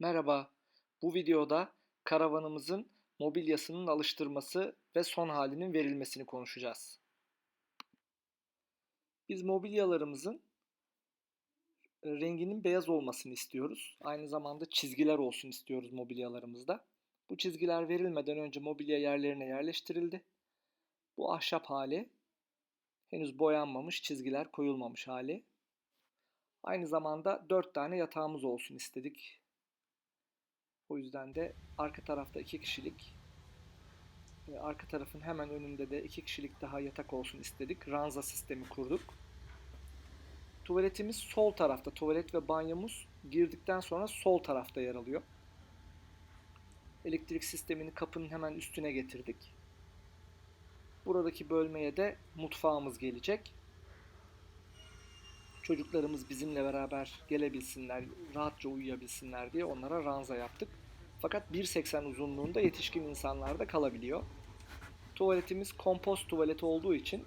Merhaba, bu videoda karavanımızın mobilyasının alıştırması ve son halinin verilmesini konuşacağız. Biz mobilyalarımızın e, renginin beyaz olmasını istiyoruz. Aynı zamanda çizgiler olsun istiyoruz mobilyalarımızda. Bu çizgiler verilmeden önce mobilya yerlerine yerleştirildi. Bu ahşap hali, henüz boyanmamış, çizgiler koyulmamış hali. Aynı zamanda 4 tane yatağımız olsun istedik. O yüzden de arka tarafta 2 kişilik, arka tarafın hemen önünde de 2 kişilik daha yatak olsun istedik. Ranza sistemi kurduk. Tuvaletimiz sol tarafta. Tuvalet ve banyomuz girdikten sonra sol tarafta yer alıyor. Elektrik sistemini kapının hemen üstüne getirdik. Buradaki bölmeye de mutfağımız gelecek. Çocuklarımız bizimle beraber gelebilsinler, rahatça uyuyabilsinler diye onlara ranza yaptık. Fakat 1.80 uzunluğunda yetişkin insanlar da kalabiliyor. Tuvaletimiz kompost tuvalet olduğu için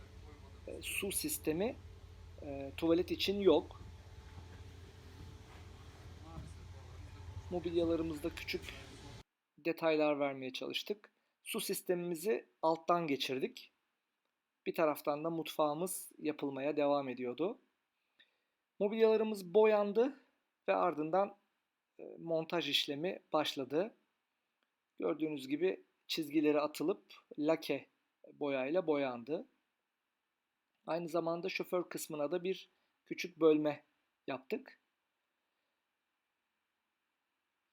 e, su sistemi e, tuvalet için yok. Mobilyalarımızda küçük detaylar vermeye çalıştık. Su sistemimizi alttan geçirdik. Bir taraftan da mutfağımız yapılmaya devam ediyordu. Mobilyalarımız boyandı ve ardından montaj işlemi başladı. Gördüğünüz gibi çizgileri atılıp lake boyayla boyandı. Aynı zamanda şoför kısmına da bir küçük bölme yaptık.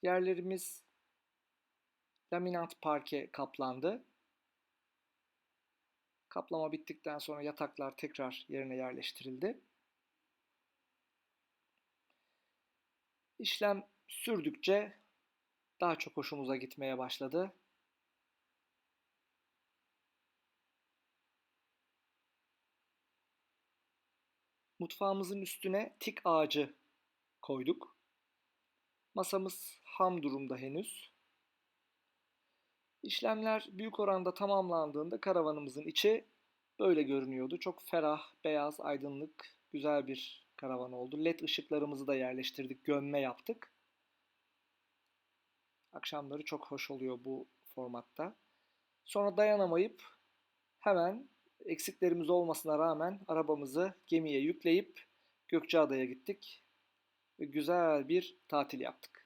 Yerlerimiz laminat parke kaplandı. Kaplama bittikten sonra yataklar tekrar yerine yerleştirildi. İşlem sürdükçe daha çok hoşumuza gitmeye başladı. Mutfağımızın üstüne tik ağacı koyduk. Masamız ham durumda henüz. İşlemler büyük oranda tamamlandığında karavanımızın içi böyle görünüyordu. Çok ferah, beyaz, aydınlık, güzel bir karavan oldu. LED ışıklarımızı da yerleştirdik, gömme yaptık. Akşamları çok hoş oluyor bu formatta. Sonra dayanamayıp hemen eksiklerimiz olmasına rağmen arabamızı gemiye yükleyip Gökçeada'ya gittik ve güzel bir tatil yaptık.